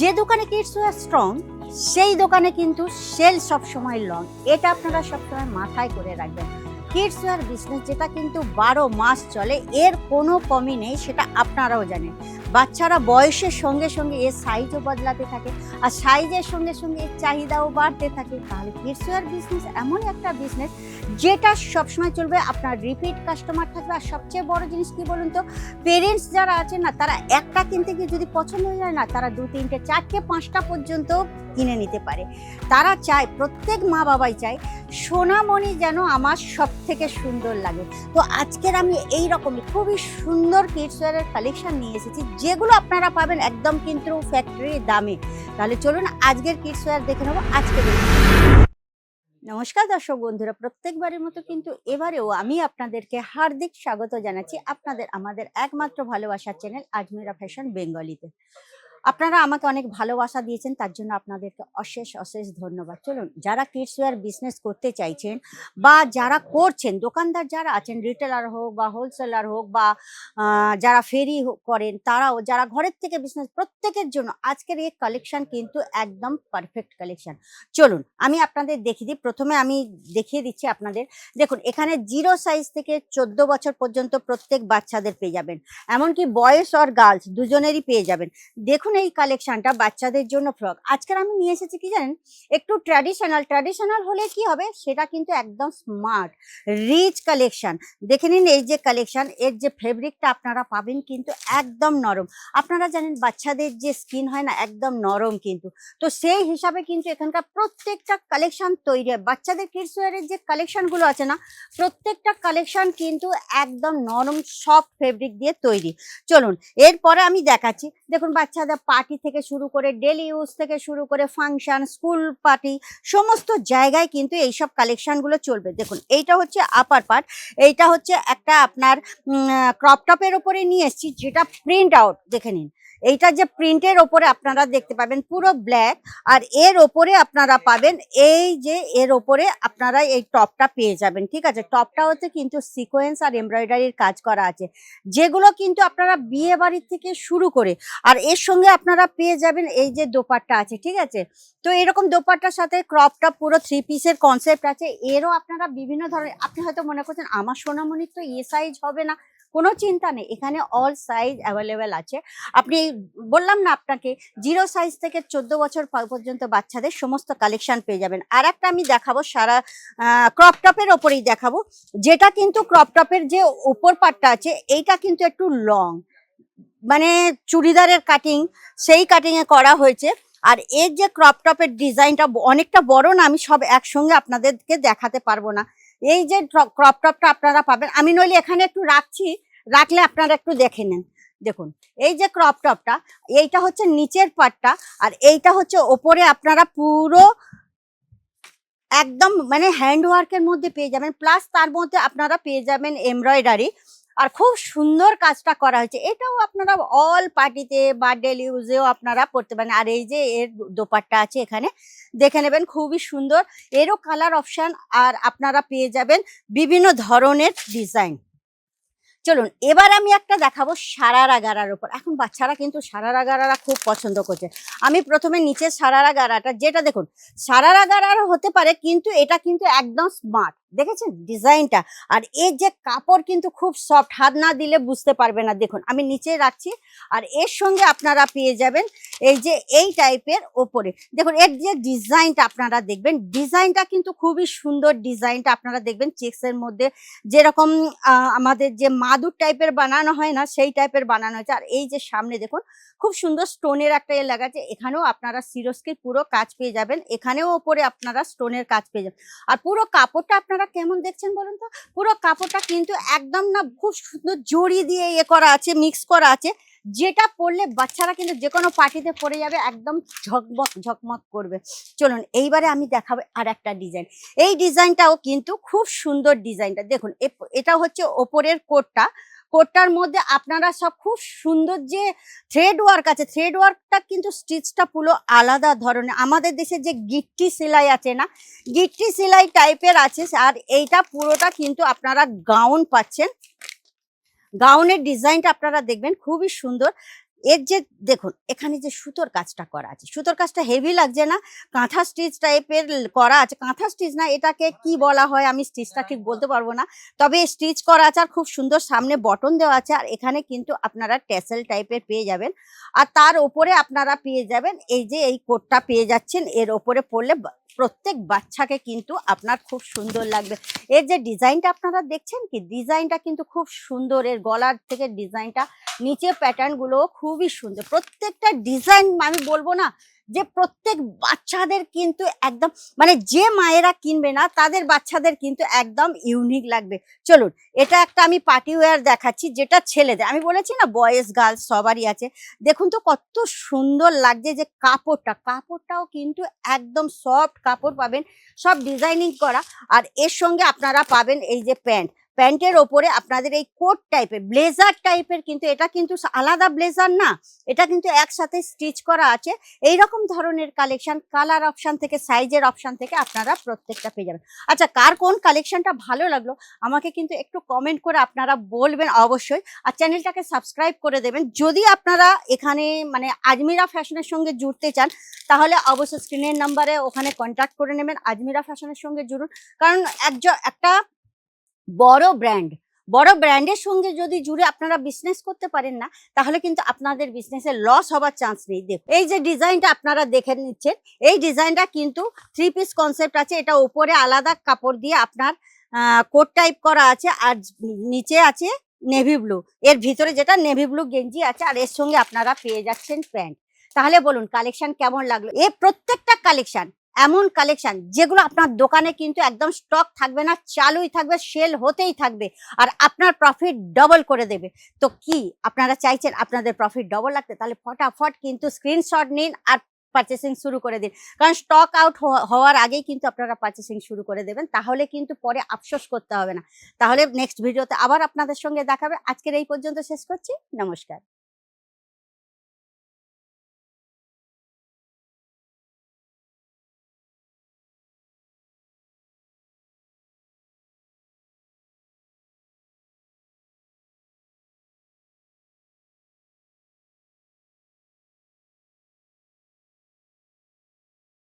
যে দোকানে kids war strong সেই দোকানে কিন্তু সেল সবসময় লং এটা আপনারা সবসময় মাথায় করে রাখবেন। কিডস ওয়ার বিজনেস যেটা কিন্তু বারো মাস চলে, এর কোনো কমই নেই, সেটা আপনারাও জানেন। বাচ্চারা বয়সের সঙ্গে সঙ্গে এর সাইজও বদলাতে থাকে আর সাইজের সঙ্গে সঙ্গে এর চাহিদাও বাড়তে থাকে। তাহলে কিডস ওয়ার বিজনেস এমন একটা বিজনেস যেটা সবসময় চলবে, আপনার রিপিট কাস্টমার থাকবে। আর সবচেয়ে বড় জিনিস কি বলুন তো পেরেন্টস যারা আছে না, তারা একটা কিনতে গিয়ে যদি পছন্দ হয়ে যায় না, তারা দু, তিনটে, চারটে, পাঁচটা পর্যন্ত কিনে নিতে পারে। তারা চায়, প্রত্যেক মা বাবাই চায়, সোনামণি যেন আমার সব থেকে সুন্দর লাগে। তো আজকের আমি এই রকমই খুবই সুন্দর কিডসওয়ারের কালেকশন নিয়ে এসেছি যেগুলো আপনারা পাবেন একদম কিন্তু ফ্যাক্টরি দামে। তাহলে চলুন আজকের কিডসওয়ার দেখে নেব আজকের নমস্কার দর্শক বন্ধুরা, প্রত্যেকবারের মতো কিন্তু এবারেও আমি আপনাদেরকে হার্দিক স্বাগত জানাচ্ছি আপনাদের আমাদের একমাত্র ভালোবাসার চ্যানেল আজমিরা ফ্যাশন বেঙ্গলিতে আপনারা আমাকে অনেক ভালোবাসা দিয়েছেন, তার জন্য আপনাদেরকে অশেষ অশেষ ধন্যবাদ। চলুন, যারা কিডস ওয়্যার বিজনেস করতে চাইছেন বা যারা করছেন, দোকানদার যারা আছেন রিটেলার হোক বা হোলসেলার হোক বা যারা ফেরি করেন, তারাও, যারা ঘরের থেকে বিজনেস প্রত্যেকের জন্য আজকের এই কালেকশন কিন্তু একদম পারফেক্ট কালেকশন চলুন, আমি আপনাদের দেখিয়ে দিই। প্রথমে আমি দেখিয়ে দিচ্ছি আপনাদের। দেখুন, এখানে জিরো সাইজ থেকে চোদ্দ বছর পর্যন্ত প্রত্যেক বাচ্চাদের পেয়ে যাবেন। এমনকি বয়েজ আর গার্লস দুজনেরই পেয়ে যাবেন। দেখুন এই কালেকশনটা বাচ্চাদের জন্য ফ্রক আজকের আমি নিয়ে এসেছি কি জানেন? একটু ট্র্যাডিশনাল ট্র্যাডিশনাল হলে কি হবে? সেটা কিন্তু একদম স্মার্ট রিচ কালেকশন দেখে নিন এই যে কালেকশন এর যে ফেব্রিকটা আপনারা পাবেন কিন্তু একদম নরম। আপনারা জানেন বাচ্চাদের যে স্কিন হয় না, একদম নরম কিন্তু। তো সেই হিসাবে কিন্তু এখানকার প্রত্যেকটা কালেকশন তৈরি হয়। বাচ্চাদের কিডস ওয়ারের যে কালেকশনগুলো আছে না, প্রত্যেকটা কালেকশন কিন্তু একদম নরম সফট ফেব্রিক দিয়ে তৈরি। চলুন, এরপরে আমি দেখাচ্ছি। দেখুন বাচ্চাদের পার্টি থেকে শুরু করে ডেলি ইউজ থেকে শুরু করে ফাংশন স্কুল পার্টি সমস্ত জায়গায় কিন্তু এইসব কালেকশানগুলো চলবে। দেখুন, এইটা হচ্ছে আপার পার্ট এইটা হচ্ছে একটা আপনার ক্রপটপের ওপরে নিয়ে এসছি, যেটা প্রিন্ট আউট দেখে নিন। এইটা যে প্রিন্টের ওপরে আপনারা দেখতে পাবেন পুরো ব্ল্যাক আর এর ওপরে আপনারা পাবেন এই যে এর ওপরে আপনারা এই টপটা পেয়ে যাবেন, ঠিক আছে? টপটা হচ্ছে কিন্তু সিকোয়েন্স আর এমব্রয়ডারির কাজ করা আছে। যেগুলো কিন্তু আপনারা বিয়ে বাড়ির থেকে শুরু করে, আর এর সঙ্গে আপনারা পেয়ে যাবেন এই যে দোপাট্টা আছে, ঠিক আছে? তো এরকম দোপাট্টার সাথে ক্রপটা পুরো থ্রি পিসের কনসেপ্ট আছে। এরও আপনারা বিভিন্ন ধরনের, আপনি হয়তো মনে করছেন, আমার সোনামণির তো এ সাইজ হবে না। কোনো চিন্তা নেই। এখানে অল সাইজ অ্যাভেলেবেল আছে। আপনি বললাম না আপনাকে জিরো সাইজ থেকে চোদ্দ বছর পর্যন্ত বাচ্চাদের সমস্ত কালেকশন পেয়ে যাবেন। আর একটা আমি দেখাবো, সারা ক্রপ টপের ওপরেই দেখাবো। যেটা কিন্তু ক্রপ টপের যে উপর পাটটা আছে, এইটা কিন্তু একটু লং মানে চুড়িদারের কাটিং সেই কাটিংয়ে করা হয়েছে। আর এর যে ক্রপ টপের ডিজাইনটা অনেকটা বড় না, আমি সব একসঙ্গে আপনাদেরকে দেখাতে পারব না। এই যে ক্রপ টপটা আপনারা পাবেন। আমি নইলে এখানে একটু রাখছি, রাখলে আপনারা একটু দেখে নেন। দেখুন, এই যে ক্রপ টপটা এইটা হচ্ছে নিচের পাটটা আর এইটা হচ্ছে ওপরে আপনারা পুরো একদম মানে হ্যান্ড ওয়ার্কের মধ্যে পেয়ে যাবেন। প্লাস তার মধ্যে আপনারা পেয়ে যাবেন এমব্রয়ডারি আর খুব সুন্দর কাজটা করা হয়েছে। এটাও আপনারা অল পার্টিতে বার্থডে ইউজেও আপনারা পড়তে পারেন। আর এই যে এর দোপাট্টা আছে এখানে, দেখে নেবেন খুবই সুন্দর। এরও কালার অপশান আর আপনারা পেয়ে যাবেন বিভিন্ন ধরনের ডিজাইন চলুন, এবার আমি একটা দেখাবো সারারা গারার উপর। এখন বাচ্চারা কিন্তু সারারা গারারা খুব পছন্দ করছে। আমি প্রথমে নিচে সারারা গারাটা যেটা দেখুন, সারারা গারার হতে পারে, কিন্তু এটা কিন্তু একদম স্মার্ট দেখেছেন ডিজাইনটা? আর এর যে কাপড় কিন্তু খুব সফট হাত না দিলে বুঝতে পারবে না। দেখুন, আমি নিচে রাখছি, আর এর সঙ্গে আপনারা পেয়ে যাবেন এই যে এই টাইপের ওপরে। দেখুন, এর যে ডিজাইনটা আপনারা দেখবেন, ডিজাইনটা কিন্তু খুবই সুন্দর ডিজাইনটা আপনারা দেখবেন চেক্সের মধ্যে। যেরকম আমাদের যে মাদুর টাইপের বানানো হয় না, সেই টাইপের বানানো হয়েছে। আর এই যে সামনে দেখুন, খুব সুন্দর স্টোনের একটা এ লাগা আছে এখানেও আপনারা সিরস্কির পুরো কাজ পেয়ে যাবেন। এখানেও ওপরে আপনারা স্টোনের কাজ পেয়ে যাবেন। আর পুরো কাপড়টা আপনারা কেমন দেখছেন বলুন তো? পুরো কাপড়টা কিন্তু একদম না খুব সুন্দর জড়ি দিয়ে ইয়ে করা আছে মিক্স করা আছে। যেটা পরলে বাচ্চারা কিন্তু যে কোনো পার্টিতে পরে যাবে, একদম ঝকমক ঝকমক করবে। চলুন, এইবারে আমি দেখাবো আর একটা ডিজাইন এই ডিজাইনটাও কিন্তু খুব সুন্দর ডিজাইনটা দেখুন এটা হচ্ছে ওপরের কোটটা। কোটটার মধ্যে আপনারা সব খুব সুন্দর যে থ্রেড ওয়ার্ক আছে থ্রেড ওয়ার্কটা কিন্তু স্টিচটা পুরো আলাদা ধরনের। আমাদের দেশে যে গিট্টি সেলাই আছে না, গিট্টি সেলাই টাইপের আছে আর এইটা পুরোটা কিন্তু আপনারা গাউন পাচ্ছেন। গাউনের ডিজাইনটা আপনারা দেখবেন, খুবই সুন্দর। এর যে, দেখুন, এখানে যে সুতোর কাজটা করা আছে, সুতোর কাজটা হেভি লাগছে না, কাঁথা স্টিচ টাইপের করা আছে, কাঁথা স্টিচ না, এটাকে কি বলা হয় আমি স্টিচটা ঠিক বলতে পারব না, তবে স্টিচ করা আছে আর খুব সুন্দর সামনে বটন দেওয়া আছে, আর এখানে কিন্তু আপনারা টেসেল টাইপের পেয়ে যাবেন, আর তার ওপরে আপনারা পেয়ে যাবেন, এই যে এই কোটটা পেয়ে যাচ্ছেন, এর ওপরে পড়লে প্রত্যেক বাচ্চাকে কিন্তু আপনার খুব সুন্দর লাগবে। এর যে ডিজাইনটা আপনারা দেখছেন কি, ডিজাইনটা কিন্তু খুব সুন্দর। এর গলার থেকে ডিজাইনটা নিচে প্যাটার্নগুলো খুবই সুন্দর। প্রত্যেকটা ডিজাইন আমি বলব না যে প্রত্যেক বাচ্চাদের কিন্তু একদম মানে যে মায়েরা কিনবে না, তাদের বাচ্চাদের কিন্তু একদম ইউনিক লাগবে। চলুন, এটা একটা আমি পার্টি ওয়্যার দেখাচ্ছি, যেটা ছেলেদের, আমি বলেছি না বয়েজ গার্লস সবারই আছে। দেখুন তো কত সুন্দর লাগছে যে কাপড়টা, কাপড়টাও কিন্তু একদম সফট কাপড় পাবেন, সব ডিজাইনিং করা, আর এর সঙ্গে আপনারা পাবেন এই যে প্যান্ট প্যান্টের ওপরে আপনাদের এই কোট টাইপের ব্লেজার টাইপের কিন্তু এটা কিন্তু আলাদা ব্লেজার না। এটা কিন্তু একসাথে স্টিচ করা আছে। এই রকম ধরনের কালেকশন কালার অপশান থেকে সাইজের অপশন থেকে আপনারা প্রত্যেকটা পেয়ে যাবেন। আচ্ছা কার কোন কালেকশনটা ভালো লাগল আমাকে কিন্তু একটু কমেন্ট করে আপনারা বলবেন অবশ্যই। আর চ্যানেলটাকে সাবস্ক্রাইব করে দেবেন। যদি আপনারা এখানে মানে আজমিরা ফ্যাশনের সঙ্গে জুড়তে চান, তাহলে অবশ্যই স্ক্রিনের নাম্বারে ওখানে কন্ট্যাক্ট করে নেবেন। আজমিরা ফ্যাশনের সঙ্গে জুড়ুন। কারণ একজন একটা বড় ব্র্যান্ড বড় ব্র্যান্ডের সঙ্গে যদি জুড়ে আপনারা বিজনেস করতে পারেন না, তাহলে কিন্তু আপনাদের বিজনেসে লস হবার চান্স নেই। দেখুন, এই যে ডিজাইনটা আপনারা দেখে নিচ্ছেন, এই ডিজাইনটা কিন্তু থ্রি পিস কনসেপ্ট আছে, এটা উপরে আলাদা কাপড় দিয়ে আপনার কোট টাইপ করা আছে, আর নিচে আছে নেভি ব্লু এর ভিতরে যেটা নেভি ব্লু গেঞ্জি আছে, আর এর সঙ্গে আপনারা পেয়ে যাচ্ছেন প্যান্ট। তাহলে বলুন কালেকশন কেমন লাগল? এ প্রত্যেকটা কালেকশন এমন কালেকশন যেগুলো আপনার দোকানে কিন্তু একদম স্টক থাকবে না, চালুই থাকবে সেল হতেই থাকবে আর আপনার প্রফিট ডবল করে দেবে। তো কি আপনারা চাইছেন আপনাদের প্রফিট ডবল লাগতে? তাহলে ফটাফট কিন্তু স্ক্রিনশট নিন আর পারচেসিং শুরু করে দিন। কারণ স্টক আউট হওয়ার আগেই কিন্তু আপনারা পারচেসিং শুরু করে দেবেন। তাহলে কিন্তু পরে আফসোস করতে হবে না। তাহলে নেক্সট ভিডিওতে আবার আপনাদের সঙ্গে দেখাবে। আজকের এই পর্যন্ত শেষ করছি। নমস্কার।